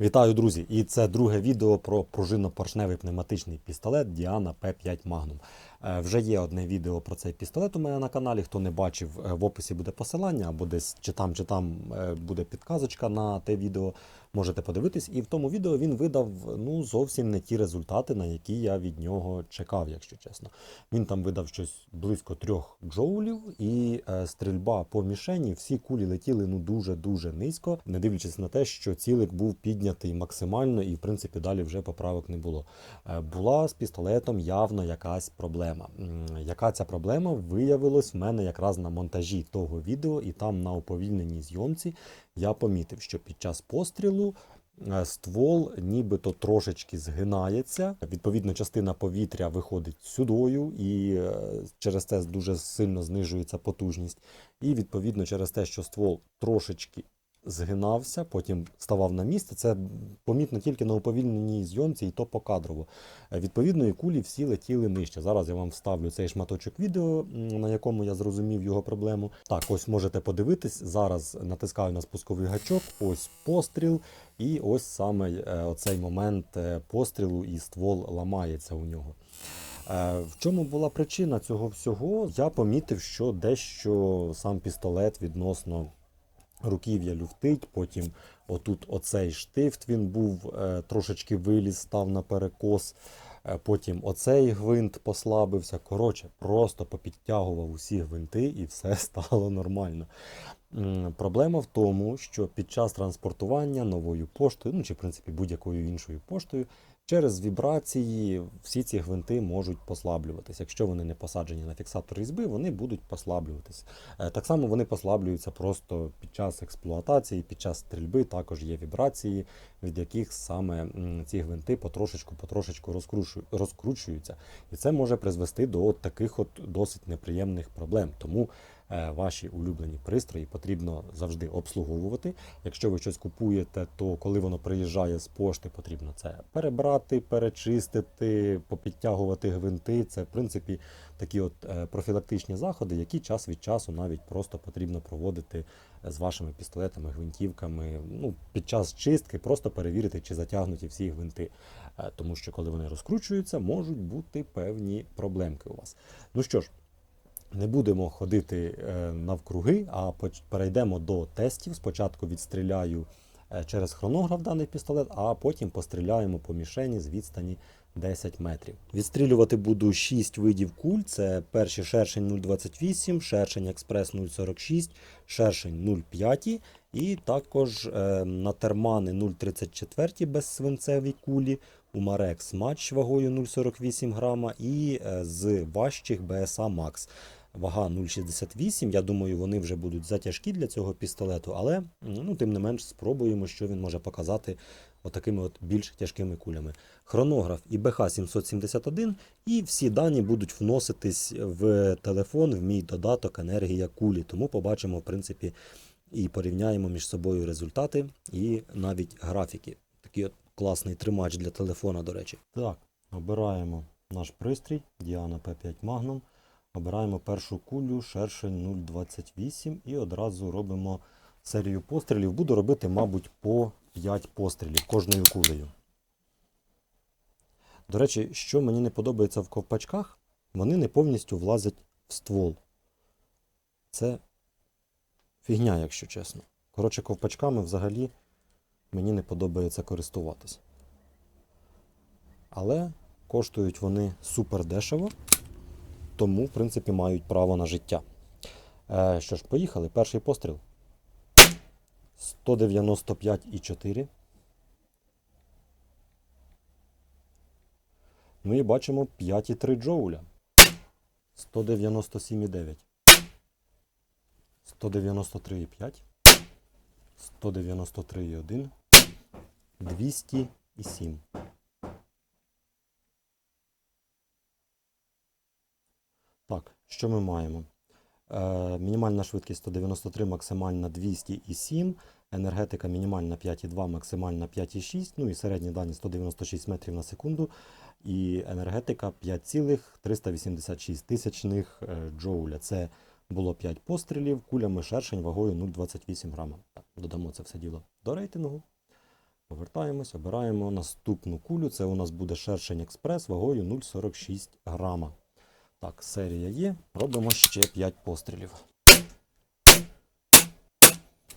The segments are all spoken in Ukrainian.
Вітаю, друзі! І це друге відео про пружинно-поршневий пневматичний пістолет Діана П5 Magnum. Е, Вже є одне відео про цей пістолет у мене на каналі. Хто не бачив, е, в описі буде посилання, або десь чи там, чи там е, буде підказочка на те відео. Можете подивитись. І в тому відео він видав ну, зовсім не ті результати, на які я від нього чекав, якщо чесно. Він там видав щось близько трьох джоулів, і е, стрільба по мішені, всі кулі летіли ну дуже-дуже низько, не дивлячись на те, що цілик був піднятий максимально, і в принципі далі вже поправок не було. Е, була з пістолетом явно якась проблема. Яка ця проблема виявилась в мене якраз на монтажі того відео, і там на уповільненій зйомці я помітив, що під час пострілу е, ствол нібито трошечки згинається. Відповідно, частина повітря виходить сюдою, і е, через це дуже сильно знижується потужність. І відповідно, через те, що ствол трошечки згинався, потім ставав на місце. Це помітно тільки на уповільненій зйомці, і то покадрово. Е, Відповідно, і кулі всі летіли нижче. Зараз я вам вставлю цей шматочок відео, на якому я зрозумів його проблему. Так, ось можете подивитись. Зараз натискаю на спусковий гачок, ось постріл, і ось саме е, оцей момент е, пострілу, і ствол ламається у нього. В чому була причина цього всього? Я помітив, що дещо сам пістолет відносно руків'я люфтить, потім отут оцей штифт він був е, трошечки виліз, став на перекос. Е, Потім оцей гвинт послабився. Коротше, просто попідтягував усі гвинти і все стало нормально. Проблема в тому, що під час транспортування новою поштою, ну чи в принципі будь-якою іншою поштою, через вібрації всі ці гвинти можуть послаблюватися. Якщо вони не посаджені на фіксатор різьби, вони будуть послаблюватися. Е, Так само вони послаблюються просто під час експлуатації, під час стрільби також є вібрації, від яких саме ці гвинти потрошечку-потрошечку розкручуються. І це може призвести до от таких от досить неприємних проблем. Тому ваші улюблені пристрої потрібно завжди обслуговувати. Якщо ви щось купуєте, то коли воно приїжджає з пошти, потрібно це перебрати, перечистити, попідтягувати гвинти. Це в принципі такі от е, профілактичні заходи, які час від часу навіть просто потрібно проводити з вашими пістолетами, гвинтівками. Ну, під час чистки просто перевірити, чи затягнуті всі гвинти. Е, Тому що коли вони розкручуються, можуть бути певні проблемки у вас. Ну що ж. Не будемо ходити е, навкруги, а перейдемо до тестів. Спочатку відстріляю е, через хронограф даний пістолет, а потім постріляємо по мішені з відстані 10 метрів. Відстрілювати буду 6 видів куль: це перший шершень 0,28, шершень експрес 0,46, шершень 0,5 і також е, на термани 0,34 безсвинцеві кулі, у Марекс матч вагою 0,48 грама і е, з важчих BSA Max. Вага 0,68. Я думаю, вони вже будуть затяжкі для цього пістолету, але ну, тим не менш спробуємо, що він може показати отакими от більш тяжкими кулями. Хронограф ІБХ 771, і всі дані будуть вноситись в телефон, в мій додаток енергія кулі. Тому побачимо, в принципі, і порівняємо між собою результати і навіть графіки. Такий от класний тримач для телефона, до речі. Так, обираємо наш пристрій Diana P5 Magnum. Обираємо першу кулю шершень 0,28 і одразу робимо серію пострілів. Буду робити, мабуть, по 5 пострілів кожною кулею. До речі, що мені не подобається в ковпачках, вони не повністю влазять в ствол. Це фігня, якщо чесно. Коротше, ковпачками взагалі мені не подобається користуватись. Але коштують вони супер дешево, тому, в принципі, мають право на життя. Е, що ж, поїхали. Перший постріл. 195,4. Ну і бачимо 5,3 джоуля. 197,9. 193,5. 193,1. 207. Так, що ми маємо? Е, мінімальна швидкість 193, максимальна 207, енергетика мінімальна 5,2, максимальна 5,6, ну і середні дані 196 метрів на секунду, і енергетика 5,386 тисячних е, джоуля. Це було 5 пострілів, кулями шершень вагою 0,28 грама. Додамо це все діло до рейтингу. Повертаємось, обираємо наступну кулю. Це у нас буде шершень експрес вагою 0,46 грама. Так, серія є. Робимо ще 5 пострілів.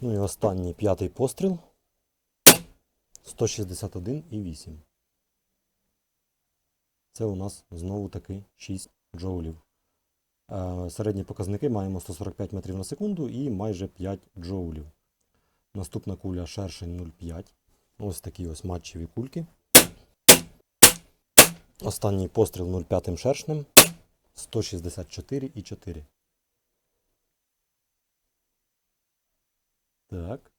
Ну і останній п'ятий постріл. 161,8. Це у нас знову таки 6 джоулів. Е, Середні показники маємо 145 метрів на секунду і майже 5 джоулів. Наступна куля шершень 0,5. Ось такі ось матчеві кульки. Останній постріл 0,5 шершнем 164,4. Так.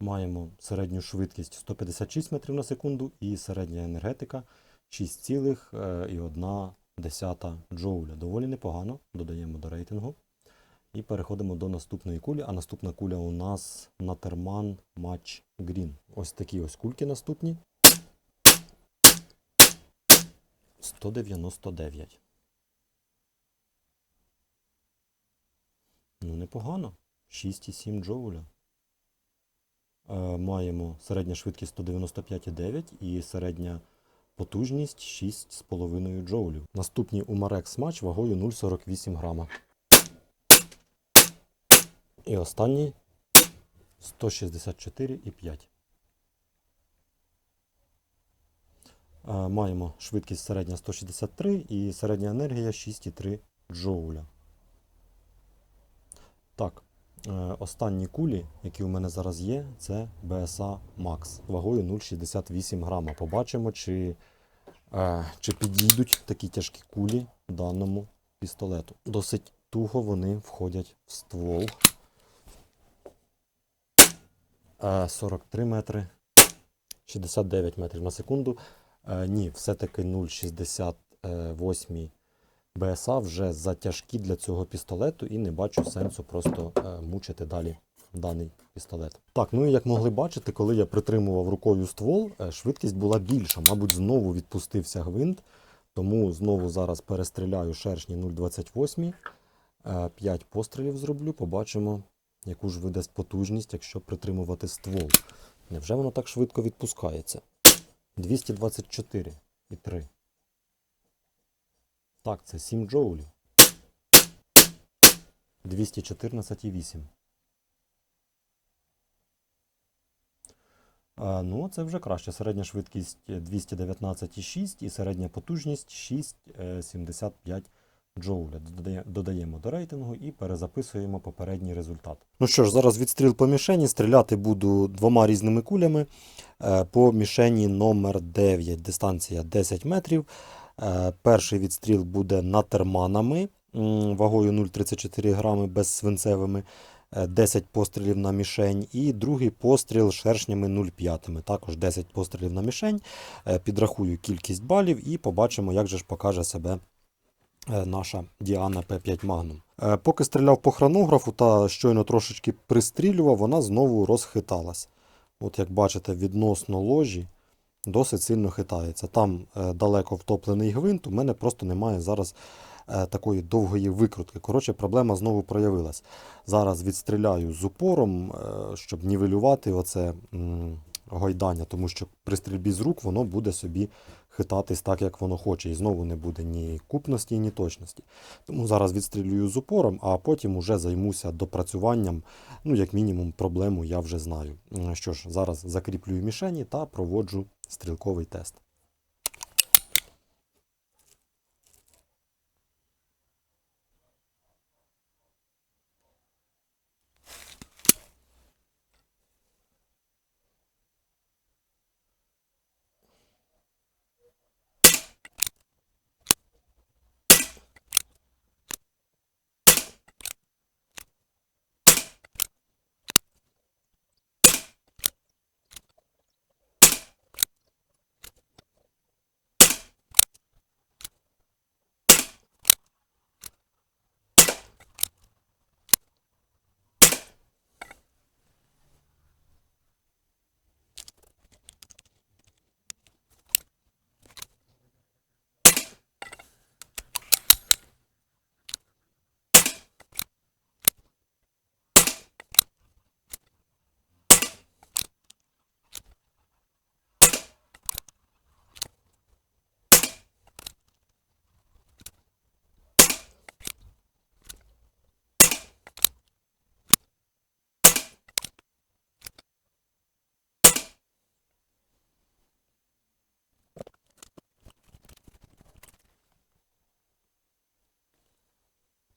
Маємо середню швидкість 156 метрів на секунду і середня енергетика 6,1 джоуля. Доволі непогано. Додаємо до рейтингу. І переходимо до наступної кулі. А наступна куля у нас Натерман Match Green. Ось такі ось кульки наступні. 199. Ну, непогано. 6,7 джоуля. Е, маємо середня швидкість 195,9 і середня потужність 6,5 джоулів. Наступні у Marex Match вагою 0,48 грама. І останній 164,5. Е, Маємо швидкість середня 163 і середня енергія 6,3 джоуля. Так, е, останні кулі, які у мене зараз є, це BSA Max вагою 0,68 грама. Побачимо, чи, е, чи підійдуть такі тяжкі кулі даному пістолету. Досить туго вони входять в ствол. Е, 43 метри, 69 метрів на секунду. Е, Ні, все-таки 0,68 БСА вже затяжкі для цього пістолету і не бачу сенсу просто е, мучити далі даний пістолет. Так, ну і як могли бачити, коли я притримував рукою ствол, е, швидкість була більша. Мабуть, знову відпустився гвинт, тому знову зараз перестріляю шершні 0,28. 5 пострілів зроблю, побачимо, яку ж видасть потужність, якщо притримувати ствол. Невже воно так швидко відпускається? 224 і 3. Так, це 7 джоулів. 214,8. Ну, це вже краще. Середня швидкість 219,6 і середня потужність 6,75 джоуля. Додаємо до рейтингу і перезаписуємо попередній результат. Ну що ж, зараз відстріл по мішені. Стріляти буду двома різними кулями. Е, По мішені номер 9, дистанція 10 метрів. Е, Перший відстріл буде натерманами вагою 0,34 грами безсвинцевими. е, 10 пострілів на мішень. І другий постріл шершнями 0,5. Також 10 пострілів на мішень. Е, Підрахую кількість балів і побачимо, як же ж покаже себе е, наша Діана П5 Magnum. Е, Поки стріляв по хронографу та щойно трошечки пристрілював, вона знову розхиталась. От як бачите, відносно ложі досить сильно хитається. Там е, далеко втоплений гвинт, у мене просто немає зараз е, такої довгої викрутки. Коротше, проблема знову проявилась. Зараз відстріляю з упором, е, щоб нівелювати оце гойдання, тому що при стрільбі з рук воно буде собі хитатись так, як воно хоче. І знову не буде ні купності, ні точності. Тому зараз відстрілюю з упором, а потім уже займуся допрацюванням. Ну, як мінімум, проблему я вже знаю. Що ж, зараз закріплюю мішені та проводжу стрілковий тест.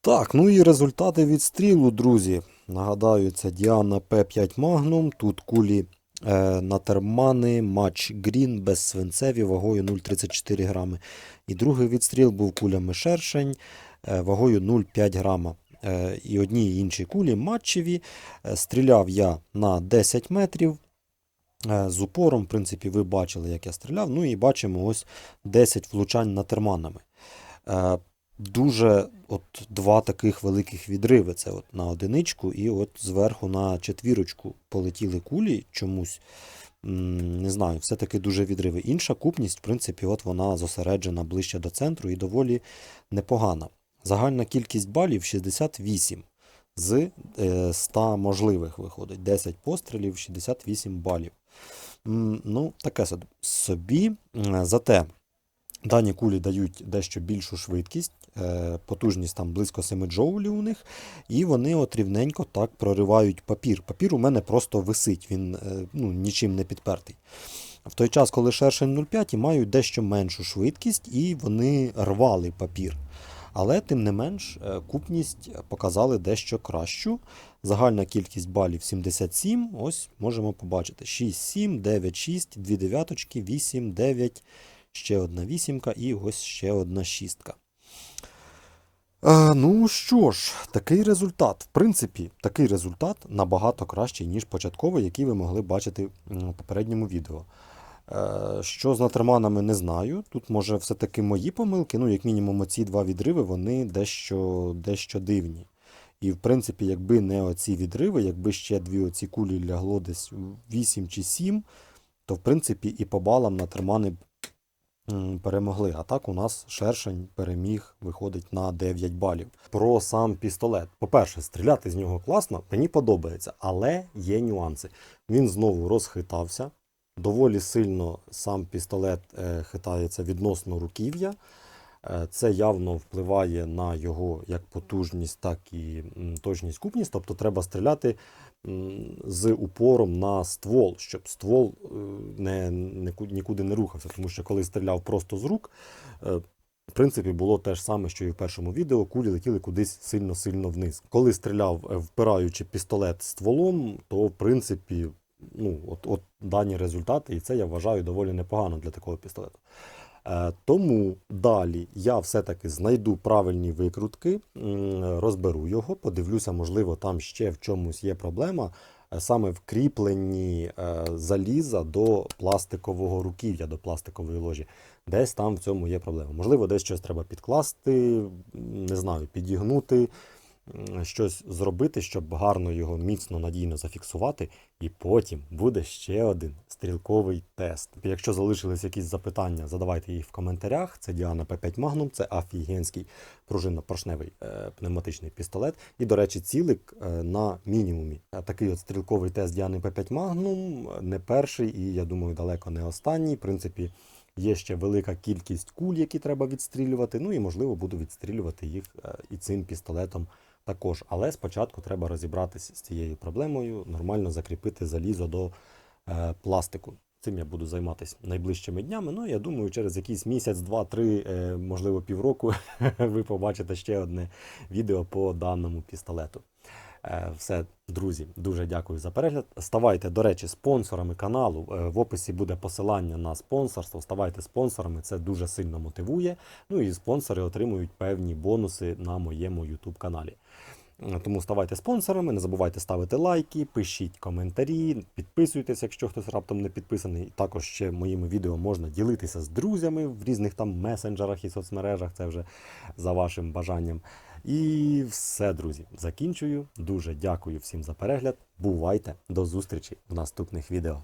Так, ну і результати відстрілу, друзі. Нагадаю, це Діана П5 Magnum. Тут кулі е, на матч Green без свинцеві вагою 0,34 грами. І другий відстріл був кулями шершень е, вагою 0,5 грама. Е, і одні і інші кулі матчеві. Е, стріляв я на 10 метрів. Е, З упором, в принципі, ви бачили, як я стріляв. Ну і бачимо ось 10 влучань на терманами. Е, Дуже от два таких великих відриви. Це от на одиничку, і от зверху на четвірочку полетіли кулі чомусь. Не знаю, все-таки дуже відриви. Інша купність, в принципі, от вона зосереджена ближче до центру і доволі непогана. Загальна кількість балів 68 з е, 100 можливих виходить. 10 пострілів, 68 балів. Ну, таке собі. Зате дані кулі дають дещо більшу швидкість, е, потужність там близько 7 джоулів у них, і вони от рівненько так проривають папір. Папір у мене просто висить, він е, ну, нічим не підпертий. В той час, коли шершень 0,5 мають дещо меншу швидкість, і вони рвали папір. Але, тим не менш, е, купність показали дещо кращу. Загальна кількість балів 77. Ось можемо побачити: 6, 7, 9, 6, 2 дев'яточки, 8, 9, ще одна вісімка і ось ще одна шістка. А, ну що ж, такий результат. В принципі, такий результат набагато кращий, ніж початковий, який ви могли бачити у попередньому відео. Е, Що з натерманами, не знаю. Тут, може, все-таки мої помилки. Ну, як мінімум, оці два відриви, вони дещо, дещо дивні. І, в принципі, якби не оці відриви, якби ще дві оці кулі лягло десь 8 чи 7, то, в принципі, і по балам натермани б перемогли. А так у нас шершень переміг, виходить на 9 балів. Про сам пістолет. По-перше, стріляти з нього класно, мені подобається, але є нюанси. Він знову розхитався. Доволі сильно сам пістолет е, хитається відносно руків'я. Е, Це явно впливає на його як потужність, так і точність купність. Тобто треба стріляти з упором на ствол, щоб ствол е, не, нікуди не рухався. Тому що коли стріляв просто з рук, е, в принципі, було те ж саме, що і в першому відео. Кулі летіли кудись сильно-сильно вниз. Коли стріляв, е, впираючи пістолет стволом, то в принципі, ну, от, от дані результати, і це я вважаю доволі непогано для такого пістолету. Е, Тому далі я все-таки знайду правильні викрутки, розберу його, подивлюся, можливо, там ще в чомусь є проблема. е, Саме в е, заліза до пластикового руків'я, до пластикової ложі. Десь там в цьому є проблема. Можливо, десь щось треба підкласти, не знаю, підігнути, щось зробити, щоб гарно його міцно надійно зафіксувати. І потім буде ще один стрілковий тест. Якщо залишились якісь запитання, задавайте їх в коментарях. Це Діана П5 Magnum, це офігенський пружинно-поршневий е, пневматичний пістолет. І, до речі, цілик е, на мінімумі. Е, Такий от стрілковий тест Діани П5 Magnum не перший і, я думаю, далеко не останній. В принципі, є ще велика кількість куль, які треба відстрілювати. Ну і, можливо, буду відстрілювати їх і цим пістолетом також. Але спочатку треба розібратися з цією проблемою, нормально закріпити залізо до пластику. Цим я буду займатися найближчими днями. Ну, я думаю, через якийсь місяць, два, три, е, можливо, півроку ви побачите ще одне відео по даному пістолету. Е, Все, друзі, дуже дякую за перегляд. Ставайте, до речі, спонсорами каналу. Е, В описі буде посилання на спонсорство. Ставайте спонсорами, це дуже сильно мотивує. Ну і спонсори отримують певні бонуси на моєму YouTube каналі. Тому ставайте спонсорами, не забувайте ставити лайки, пишіть коментарі, підписуйтесь, якщо хтось раптом не підписаний. Також ще моїми відео можна ділитися з друзями в різних там месенджерах і соцмережах. Це вже за вашим бажанням. І все, друзі, закінчую. Дуже дякую всім за перегляд. Бувайте, до зустрічі в наступних відео.